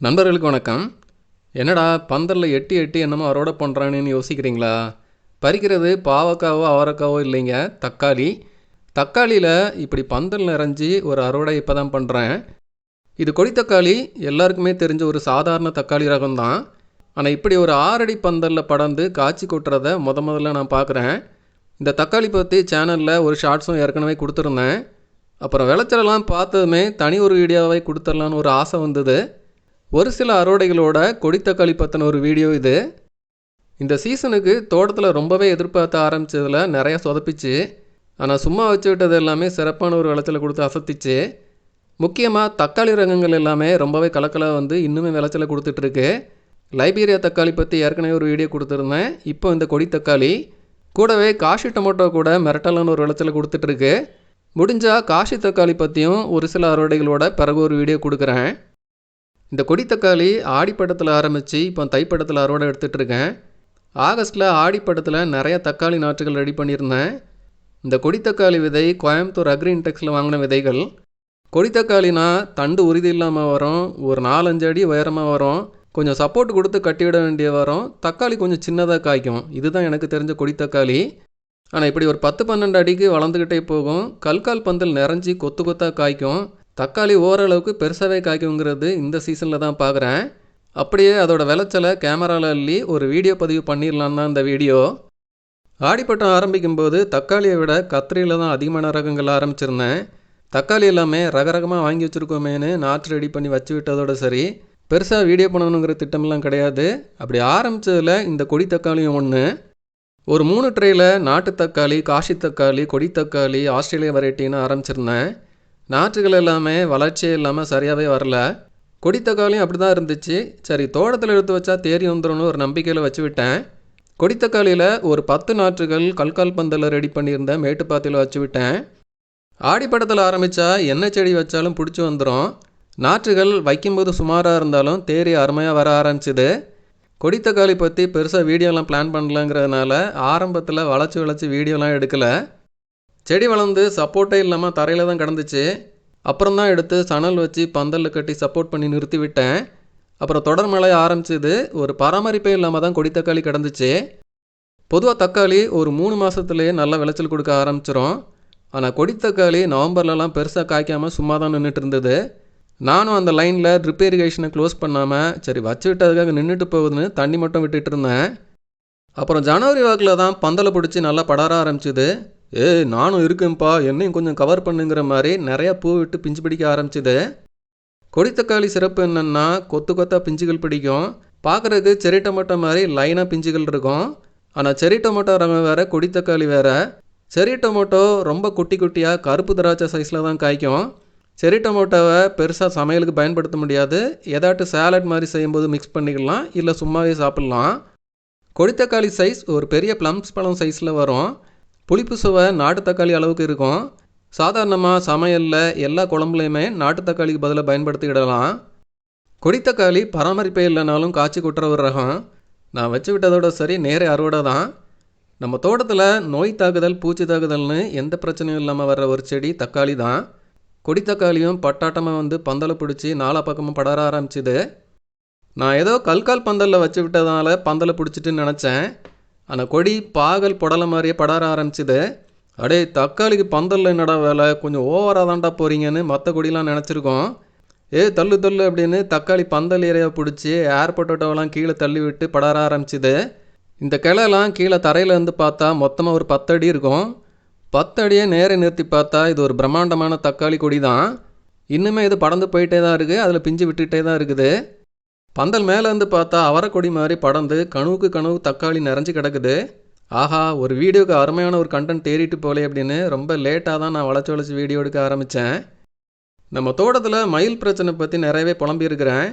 நண்பர்களுக்கு வணக்கம். என்னடா பந்தலில் எட்டி எட்டி என்னமோ அறுவடை பண்ணுறானுன்னு யோசிக்கிறீங்களா? பறிக்கிறது பாவக்காவோ அவரைக்காவோ இல்லைங்க. தக்காளி. தக்காளியில் இப்படி பந்தல் நிறைஞ்சி ஒரு அறுவடை இப்போ தான் பண்ணுறேன் இது கொடி தக்காளி. எல்லாருக்குமே தெரிஞ்ச ஒரு சாதாரண தக்காளி ரகம் தான் ஆனால் இப்படி ஒரு ஆறடி பந்தலில் படர்ந்து காய்ச்சி கொட்டுறத முத முதல்ல நான் பார்க்குறேன் இந்த தக்காளி பற்றி சேனலில் ஒரு ஷார்ட்ஸும் ஏற்கனவே கொடுத்துருந்தேன். அப்புறம் விளைச்சலெல்லாம் பார்த்ததுமே தனி ஒரு வீடியோவை கொடுத்துடலான்னு ஒரு ஆசை வந்தது. ஒரு சில அறுவடைகளோட கொடித்தக்காளி பற்றின ஒரு வீடியோ இது. இந்த சீசனுக்கு தோட்டத்தில் ரொம்பவே எதிர்பார்த்த ஆரம்பிச்சதில் நிறையா சொதப்பிச்சு. ஆனால் சும்மா வச்சுக்கிட்டது எல்லாமே சிறப்பான ஒரு விளைச்சலை கொடுத்து அசத்திச்சு. முக்கியமாக தக்காளி ரகங்கள் எல்லாமே ரொம்பவே கலக்கலாக வந்து இன்னுமே விளைச்சலை கொடுத்துட்ருக்கு. லைபீரியா தக்காளி பற்றி ஏற்கனவே ஒரு வீடியோ கொடுத்துருந்தேன். இப்போ இந்த கொடி தக்காளி கூடவே காஷி டொமேட்டோ கூட மிரட்டலான ஒரு விளைச்சலை கொடுத்துட்ருக்கு. முடிஞ்சால் காஷி தக்காளி பற்றியும் ஒரு சில அறுவடைகளோட பிறகு ஒரு வீடியோ கொடுக்குறேன். இந்த கொடி தக்காளி ஆரம்பித்து இப்போ தைப்படத்தில் அறுவடை எடுத்துகிட்டு இருக்கேன். ஆகஸ்ட்டில் ஆடிப்படத்தில் நிறைய தக்காளி நாற்றுகள் ரெடி பண்ணியிருந்தேன். இந்த கொடித்தக்காளி விதை கோயம்புத்தூர் அக்ரி இன்டெக்ஸில் வாங்கின விதைகள். கொடித்தக்காளினா தண்டு உறுதி இல்லாமல் வரும் ஒரு நாலஞ்சு அடி உயரமாக வரும். கொஞ்சம் சப்போர்ட் கொடுத்து கட்டிவிட வேண்டிய வரும். தக்காளி கொஞ்சம் சின்னதாக காய்க்கும். இதுதான் எனக்கு தெரிஞ்ச கொடித்தக்காளி. ஆனால் இப்படி ஒரு பத்து பன்னெண்டு அடிக்கு வளர்ந்துக்கிட்டே போகும். கல்கால் பந்தல் நிறைஞ்சி கொத்து கொத்தாக காய்க்கும். தக்காளி ஓரளவுக்கு பெருசாகவே காய்க்குங்கிறது இந்த சீசனில் தான் பார்க்குறேன் அப்படியே அதோடய விளைச்சலை கேமராவில் அள்ளி ஒரு வீடியோ பதிவு பண்ணிடலான்னு தான் இந்த வீடியோ ஆடிப்பட்டம் ஆரம்பிக்கும்போது தக்காளியை விட கத்திரியில் தான் அதிகமான ரகங்கள் ஆரம்பிச்சிருந்தேன். தக்காளி எல்லாமே ரக ரகமாக வாங்கி வச்சுருக்கோமேனு நாற்று ரெடி பண்ணி வச்சு விட்டதோட சரி. பெருசாக வீடியோ பண்ணணுங்கிற திட்டமெல்லாம் கிடையாது. அப்படி ஆரம்பித்ததில் இந்த கொடி தக்காளியும் ஒன்று ஒரு மூணு ட்ரேயில் நாட்டு தக்காளி காஷி தக்காளி கொடி தக்காளி ஆஸ்திரேலியா வெரைட்டின்னு ஆரம்பிச்சிருந்தேன். நாற்றுகள் எல்லாமே வளர்ச்சி இல்லாமல் சரியாகவே வரல. கொடித்தக்காளியும் அப்படி தான் இருந்துச்சு. சரி தோட்டத்தில் எடுத்து வச்சா தேறி வந்துடும்னு ஒரு நம்பிக்கையில் வச்சு விட்டேன். கொடித்தக்காளியில் ஒரு பத்து நாற்றுகள் கல்கால் பந்தலில் ரெடி பண்ணியிருந்தேன் மேட்டுப்பாத்தியில் வச்சு விட்டேன். ஆடிப்படத்தில் ஆரம்பித்தா என்ன செடி வச்சாலும் பிடிச்சி வந்துடும் நாற்றுகள் வைக்கும்போது சுமாராக இருந்தாலும் தேறி அருமையாக வர ஆரம்பிச்சிது. கொடித்தக்காளி பற்றி பெருசாக வீடியோலாம் பிளான் பண்ணலங்கிறதுனால ஆரம்பத்தில் வளைச்சி வளைச்சி வீடியோலாம் எடுக்கலை. செடி வளர்ந்து சப்போர்ட்டே இல்லாமல் தரையில் தான் கிடந்துச்சு. அப்புறம் தான் எடுத்து சணல் வச்சு பந்தலில் கட்டி சப்போர்ட் பண்ணி நிறுத்தி விட்டேன். அப்புறம் தொடர் மழை ஆரம்பிச்சது. ஒரு பராமரிப்பே இல்லாமல் தான் கொடி தக்காளி கிடந்துச்சு. பொதுவாக தக்காளி ஒரு மூணு மாதத்துலேயே நல்ல விளைச்சல் கொடுக்க ஆரம்பிச்சிரும். ஆனால் கொடி தக்காளி நவம்பர்லலாம் பெருசாக காய்க்காமல் சும்மா தான் நின்றுட்டு இருந்தது. நானும் அந்த லைனில் ட்ரிப் இரிகேஷனை க்ளோஸ் பண்ணாமல் சரி வச்சு விட்டதுக்காக நின்றுட்டு போகுதுன்னு தண்ணி மட்டும் விட்டுட்டு இருந்தேன். அப்புறம் ஜனவரி வாக்கில் தான் பந்தலை பிடிச்சி நல்லா படர ஆரம்பிச்சுது. ஏய் நானும் இருக்கேன்ப்பா. என்னையும் கொஞ்சம் கவர் பண்ணுங்கிற மாதிரி நிறையா பூ விட்டு பிஞ்சு பிடிக்க ஆரம்பிச்சுது. கொடித்தக்காளி சிறப்பு என்னென்னா கொத்து கொத்தா பிஞ்சுகள் பிடிக்கும். பார்க்குறதுக்கு செரி டொமேட்டோ மாதிரி லைனாக பிஞ்சுகள் இருக்கும். ஆனால் செரி டொமேட்டோ ரகம் வேறு கொடித்தக்காளி வேறு. செரி டொமேட்டோ ரொம்ப குட்டி குட்டியாக கருப்பு திராட்சை சைஸில் தான் காய்க்கும். செரி டொமேட்டோவை பெருசாக சமையலுக்கு பயன்படுத்த முடியாது. ஏதாட்டு சேலட் மாதிரி செய்யும்போது மிக்ஸ் பண்ணிக்கலாம். இல்லை சும்மாவே சாப்பிட்லாம். கொடித்தக்காளி சைஸ் ஒரு பெரிய ப்ளம்ஸ் பழம் சைஸில் வரும். புளிப்பு சுவை நாட்டு தக்காளி அளவுக்கு இருக்கும். சாதாரணமாக சமையலில் எல்லா குழம்புலையுமே நாட்டு தக்காளிக்கு பதிலாக பயன்படுத்திக்கிடலாம். கொடித்தக்காளி பராமரிப்பே இல்லைனாலும் காய்ச்சி குட்டுற ஒரு ரகம். நான் வச்சு விட்டதோட சரி நேரே அறுவடை தான். நம்ம தோட்டத்தில் நோய் தாக்குதல் பூச்சி தாக்குதல்னு எந்த பிரச்சனையும் இல்லாமல் வர்ற ஒரு செடி தக்காளி தான். கொடித்தக்காளியும் பட்டாட்டமாக வந்து பந்தலை பிடிச்சி நாலா பக்கமும் படர ஆரம்பிச்சுது. நான் ஏதோ கல்கால் பந்தலில் வச்சு விட்டதால பந்தலை பிடிச்சிட்டுன்னு நினச்சேன். அந்த கொடி பாகல் புடலை மாதிரியே படர ஆரம்பிச்சுது. அடே தக்காளிக்கு பந்தலில் என்னடா வேலை? கொஞ்சம் ஓவராக தான்டா போகிறீங்கன்னு மற்ற கொடிலாம் நினச்சிருக்கோம். ஏ தள்ளு தள்ளு அப்படின்னு தக்காளி பந்தல் ஏரியா பிடிச்சி ஏர் பொட்டோட்டோவெல்லாம் கீழே தள்ளி விட்டு படர ஆரம்பிச்சுது. இந்த கிளையெல்லாம் கீழே தரையில் இருந்து பார்த்தா மொத்தமாக ஒரு பத்தடி இருக்கும். பத்தடியை நேரே நிறுத்தி பார்த்தா இது ஒரு பிரம்மாண்டமான தக்காளி கொடி தான் இன்னுமே இது படந்து போயிட்டே தான் இருக்குது அதில் பிஞ்சு விட்டுகிட்டே தான் இருக்குது. பந்தல் மேலேருந்து பார்த்தா அவரைக்கொடி மாதிரி படந்து கனவுக்கு கனவு தக்காளி நிறைஞ்சு கிடக்குது. ஆஹா ஒரு வீடியோக்கு அருமையான ஒரு கண்டென்ட் தேறிட்டு போலே அப்படின்னு ரொம்ப லேட்டாக தான் நான் வளைச்சி வளைச்சி வீடியோ எடுக்க ஆரம்பித்தேன் நம்ம தோட்டத்தில் மயில் பிரச்சனை பற்றி நிறையவே புலம்பியிருக்கிறேன்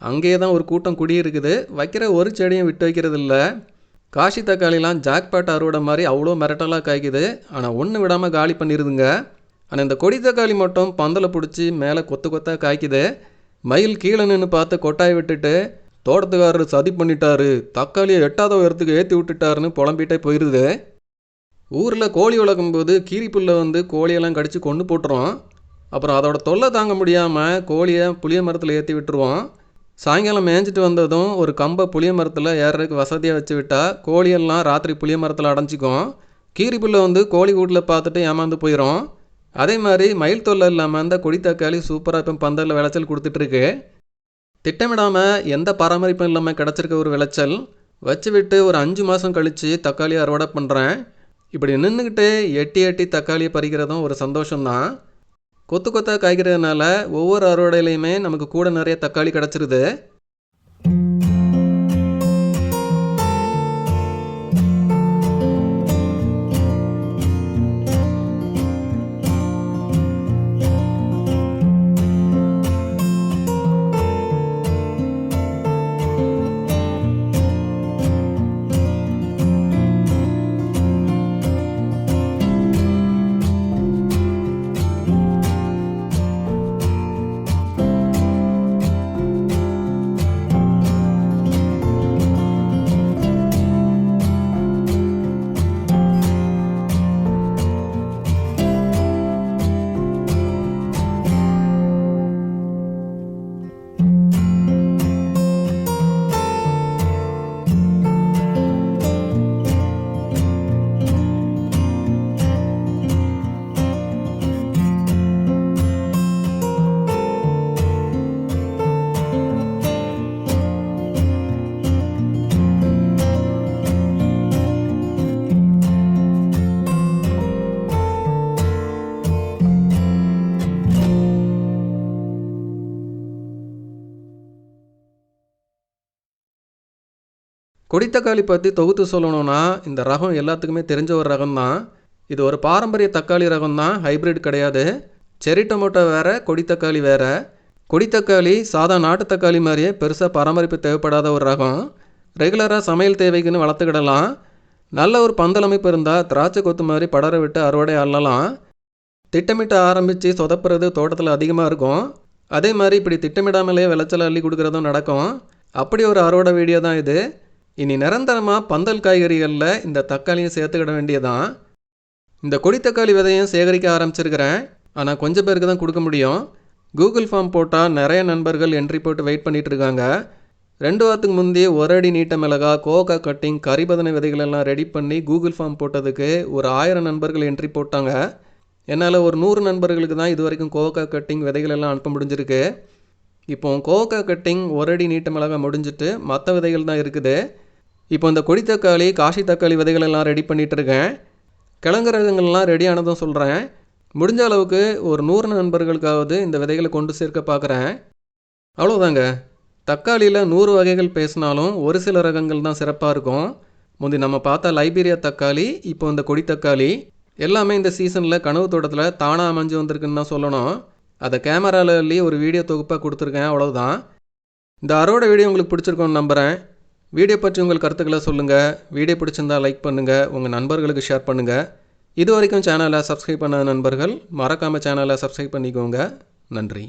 அங்கேயே தான் ஒரு கூட்டம் குடியிருக்குது. வைக்கிற ஒரு செடியும் விட்டு வைக்கிறது இல்லை. காஷி தக்காளிலாம் ஜாக்பேட் அறுவடை மாதிரி அவ்வளோ மிரட்டலாக காய்க்குது. ஆனால் ஒன்று விடாமல் காலி பண்ணிடுதுங்க ஆனால் இந்த கொடி தக்காளி மட்டும் பந்தலை பிடிச்சி மேலே கொத்து கொத்தாக காய்க்குது. மயில் கீழே நின்று பார்த்து கொட்டாய் விட்டுட்டு தோட்டத்துக்காரர் சதி பண்ணிட்டாரு. தக்காளியை எட்டாத உயரத்துக்கு ஏற்றி விட்டுட்டாருன்னு புலம்பிட்டே போயிடுது ஊரில் கோழி வளர்க்கும் போது கீரிப்புல்ல வந்து கோழியெல்லாம் கடித்து கொண்டு போட்டுரும் அப்புறம் அதோட தொல்லை தாங்க முடியாமல் கோழியை புளிய மரத்தில் ஏற்றி விட்டுருவோம் சாயங்காலம் மேய்ஞ்சிட்டு வந்ததும் ஒரு கம்பை புளிய மரத்தில் ஏறதுக்கு வசதியாக வச்சு விட்டால் கோழியெல்லாம் ராத்திரி புளிய மரத்தில் அடைஞ்சிக்கும். கீரி வந்து கோழி கூட்டில் பார்த்துட்டு ஏமாந்து போயிடும் அதே மாதிரி மயில் தொல்லை இல்லாமல் அந்த கொடி தக்காளி சூப்பராக இப்போ பந்தலில் விளைச்சல் கொடுத்துட்ருக்கு திட்டமிடாமல் எந்த பராமரிப்பும் இல்லாமல் கிடச்சிருக்க ஒரு விளைச்சல். வச்சு விட்டு ஒரு அஞ்சு மாதம் கழித்து தக்காளி அறுவடை பண்ணுறேன் இப்படி நின்றுக்கிட்டு எட்டி எட்டி தக்காளியை பறிக்கிறதும் ஒரு சந்தோஷம்தான். கொத்து கொத்தாக காய்க்கிறதுனால ஒவ்வொரு அறுவடையிலையுமே நமக்கு கூட நிறைய தக்காளி கிடச்சிருது. கொடித்தக்காளி பற்றி தொகுத்து சொல்லணும்னா இந்த ரகம் எல்லாத்துக்குமே தெரிஞ்ச ஒரு ரகம் தான் இது ஒரு பாரம்பரிய தக்காளி ரகம் தான் ஹைப்ரிட் கிடையாது. செரி டொமேட்டோ வேறு கொடித்தக்காளி வேறு. கொடித்தக்காளி சாதா நாட்டு தக்காளி மாதிரியே பெருசாக பராமரிப்பு தேவைப்படாத ஒரு ரகம். ரெகுலராக சமையல் தேவைக்குன்னு வளர்த்துக்கிடலாம். நல்ல ஒரு பந்தல் அமைப்பு இருந்தால் திராட்சை கொத்து மாதிரி படர விட்டு அறுவடை அள்ளலாம் திட்டமிட்டு ஆரம்பித்து சொதப்புறது தோட்டத்தில் அதிகமாக இருக்கும். அதே மாதிரி இப்படி திட்டமிடாமலே விளைச்சல் அள்ளி கொடுக்குறதும் நடக்கும். அப்படி ஒரு அறுவடை வீடியோ தான் இது. இனி நிரந்தரமாக பந்தல் காய்கறிகளில் இந்த தக்காளியும் சேர்த்துக்கிட வேண்டியதான் இந்த கொடி தக்காளி விதையும் சேகரிக்க ஆரம்பிச்சிருக்கிறேன். ஆனால் கொஞ்சம் பேருக்கு தான் கொடுக்க முடியும். கூகுள் ஃபார்ம் போட்டால் நிறைய நண்பர்கள் என்ட்ரி போட்டு வெயிட் பண்ணிகிட்ருக்காங்க இருக்காங்க ரெண்டு வாரத்துக்கு முந்தைய ஒரு அடி நீட்ட மிளகா கோகா கட்டிங் கரிபதனை விதைகளெல்லாம் ரெடி பண்ணி கூகுள் ஃபார்ம் போட்டதுக்கு ஒரு ஆயிரம் நண்பர்கள் என்ட்ரி போட்டாங்க. என்னால் ஒரு நூறு நண்பர்களுக்கு தான் இது வரைக்கும் கோகா கட்டிங் விதைகளெல்லாம் அனுப்ப முடிஞ்சிருக்கு. இப்போ கோகோ கட்டிங் ஒரு அடி நீட்ட முடிஞ்சுட்டு முடிஞ்சிட்டு மற்ற விதைகள் தான் இருக்குது. இப்போ இந்த கொடி தக்காளி காஷி தக்காளி விதைகள் எல்லாம் ரெடி பண்ணிகிட்டு இருக்கேன். கிழங்கு ரகங்கள்லாம் ரெடி ஆனதும் சொல்கிறேன் முடிஞ்ச அளவுக்கு ஒரு நூறு நண்பர்களுக்காவது இந்த விதைகளை கொண்டு சேர்க்க பார்க்குறேன் அவ்வளோதாங்க தக்காளியில் நூறு வகைகள் பேசினாலும் ஒரு சில ரகங்கள் தான் சிறப்பாக இருக்கும். முந்தி நம்ம பார்த்தா லைபீரியா தக்காளி இப்போ இந்த கொடி தக்காளி எல்லாமே இந்த சீசனில் கனவு தோட்டத்தில் தானாக அமைஞ்சு வந்திருக்குன்னு தான் சொல்லணும். அதை கேமராவிலேயே ஒரு வீடியோ தொகுப்பாக கொடுத்துருக்கேன் அவ்வளோதான் இந்த அறுவடை வீடியோ உங்களுக்கு பிடிச்சிருக்கோன்னு நம்புகிறேன் வீடியோ பற்றி உங்கள் கருத்துக்களை சொல்லுங்கள் வீடியோ பிடிச்சிருந்தா லைக் பண்ணுங்கள் உங்கள் நண்பர்களுக்கு ஷேர் பண்ணுங்கள் இது வரைக்கும் சேனலை சப்ஸ்கிரைப் பண்ணாத நண்பர்கள் மறக்காமல் சேனலை சப்ஸ்கிரைப் பண்ணிக்கோங்க. நன்றி.